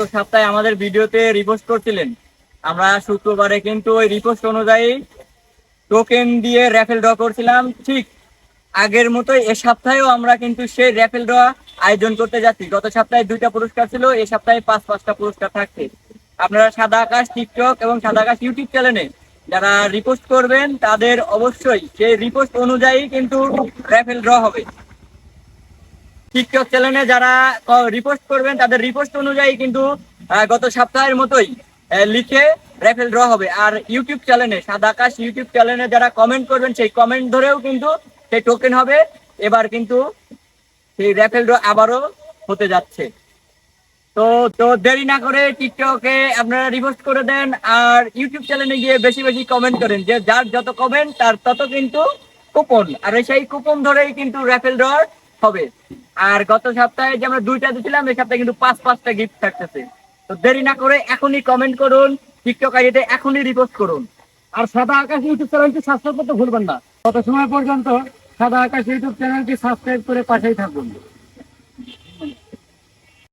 সপ্তাহে আমাদের ভিডিওতে রিপোস্ট করছিলেন। আমরা শুক্রবারে কিন্তু ওই রিপোস্ট অনুযায়ী টোকেন দিয়ে র্যাফেল ড্র করছিলাম। ঠিক আগের মতোই এ সপ্তাহেও আমরা কিন্তু সেই র্যাফেল ড্র আয়োজন করতে যাচ্ছি। গত সপ্তাহে দুইটা পুরস্কার ছিল, এ সপ্তাহে পাঁচ, পাঁচটা পুরস্কার থাকছে। আপনারা সাদা আকাশ টিকটক এবং সাদা আকাশ ইউটিউব চ্যানেলে যারা রিপোস্ট করবেন, তাদের অবশ্যই সেই রিপোস্ট অনুযায়ী কিন্তু র্যাফেল ড্র হবে। টিকটক চ্যানেলে যারা রিপোস্ট করবেন, তাদের রিপোস্ট অনুযায়ী কিন্তু গত সপ্তাহের মতোই লিখে র্যাফেল ড্র হবে। আর ইউটিউব চ্যানেলে, সাদা আকাশ ইউটিউব চ্যানেলে যারা কমেন্ট করবেন, সেই কমেন্ট ধরেও কিন্তু সেই টোকেন হবে। এবার কিন্তু সেই র্যাফেল ড্র আবারও হতে যাচ্ছে। তো তো দেরি না করে টিকটকে আপনারা রিপোস্ট করে দেন, আর ইউটিউব চ্যানেলে গিয়ে বেশি বেশি কমেন্ট করেন। যে যার যত কমেন্ট তার তত কিন্তু কুপন আর সেই কুপন ধরেই কিন্তু র্যাফেল ড্র হবে। আর গত সপ্তাহে যে আমরা দুইটা দিয়েছিলাম, এই সপ্তাহে কিন্তু পাঁচ, পাঁচটা গিফট থাকতেছে। তো দেরি না করে এখনই কমেন্ট করুন টিকটক আইডিতে এখনই রিপোর্ট করুন। আর সাদা আকাশ ইউটিউব চ্যানেলটি সাবস্ক্রাইব করতে ভুলবেন না। কত সময় পর্যন্ত সাদা আকাশ ইউটিউব চ্যানেলটি সাবস্ক্রাইব করে পাশেই থাকুন।